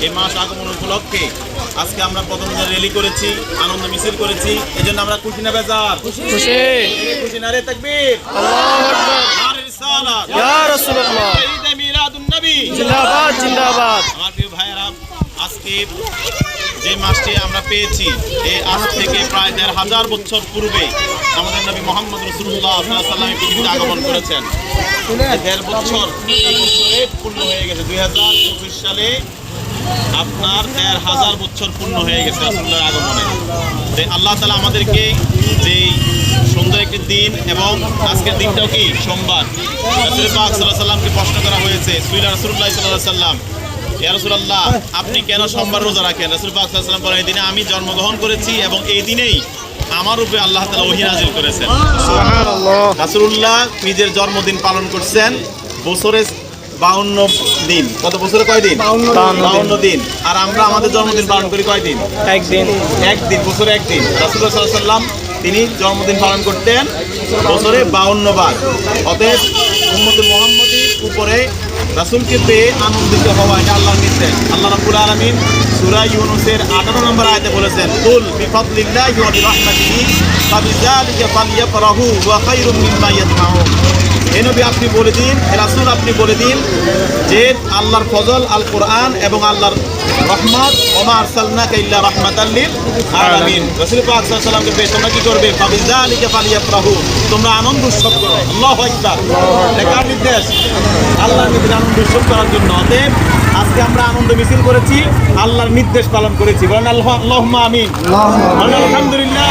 এই মাস আগমন উপলক্ষে আজকে আমরা প্রথম র্যালি করেছি আনন্দ মিছিল করেছি এই জন্য আমরা খুশি না বেজার? খুশি। খুশি না রে তাকবীর? ইয়া আজকে যে মাসটি আমরা পেয়েছি এই আজ থেকে প্রায় দেড় হাজার বছর পূর্বে আমাদের নবী মোহাম্মদ রসুল্লাহ সাল্লাম পৃথিবীতে আগমন করেছেন। দেড় বছর পূর্ণ হয়ে গেছে। দুই হাজার চব্বিশ সালে আপনার দেড় হাজার বছর পূর্ণ হয়ে গেছে রসুল্লাহর আগমনে। তো আল্লাহ তালা আমাদেরকে যেই সুন্দর একটি দিন এবং আজকের দিনটাও কি? সোমবার। রসুল পাক সাল্লাহ সাল্লামকে প্রশ্ন করা হয়েছে সুইলা রসুল্লাহ সাল্লাহ সাল্লাম ইয়া রাসূলুল্লাহ আপনি কেন সোমবার রোজা রাখেন? রাসূল পাক সাল্লাল্লাহু আলাইহি ওয়াসাল্লাম বলেন এই দিনে আমি জন্মগ্রহণ করেছি এবং এই দিনেই আমার উপরে আল্লাহ তাআলা ওহী নাযিল করেছেন। রাসূলুল্লাহ নিজের জন্মদিন পালন করছেন বছরে বাউন্ন দিন। কত বছরে কয় দিন? বাউন্ন দিন। আর আমরা আমাদের জন্মদিন পালন করি কয় দিন? একদিন। একদিন বছরে একদিন। রাসুল্লাহ সাল্লাহ সাল্লাম তিনি জন্মদিন পালন করতেন বছরে বাউন্ন বার। অতএব উম্মতুল মোহাম্মদীর উপরে রাসুলকে পেয়ে আনন্দিত হওয়া এটা আল্লাহর নির্দেশ। আল্লাহ রাব্বুল আলামিন সূরা ইউনূসের 18 নম্বর আয়াতে বলেছেন কুল বিফাদলিল্লাহি ওয়া বিরহমাতিহি ফাবিযালিকা ফালইফরাহু ওয়া খায়রুম মিম্মা ইয়াজমাউন। হে নবী আপনি বলে দিন রাসূল আপনি বলে দিন যে আল্লাহর ফজল আল কোরআন এবং আল্লাহর রহমত ওমা আরসালনাকা ইল্লা রাহমাতাল লিল আলামিন। রাসূল পাক সাল্লাল্লাহু আলাইহি তোমরা কি করবে? ফাবিযালিকা ফালিয়াফরাহু। তোমরা আনন্দ উৎসব করো। আল্লাহু আকবার। লেখার নির্দেশ? আল্লাহর নির্দেশ আনন্দ উৎসব করার জন্য। অতএব আজকে আমরা আনন্দ মিছিল করেছি আল্লাহর নির্দেশ পালন করেছি। বলেন আল্লাহ আল্লাহুম্মা আমিন। আলহামদুলিল্লাহ।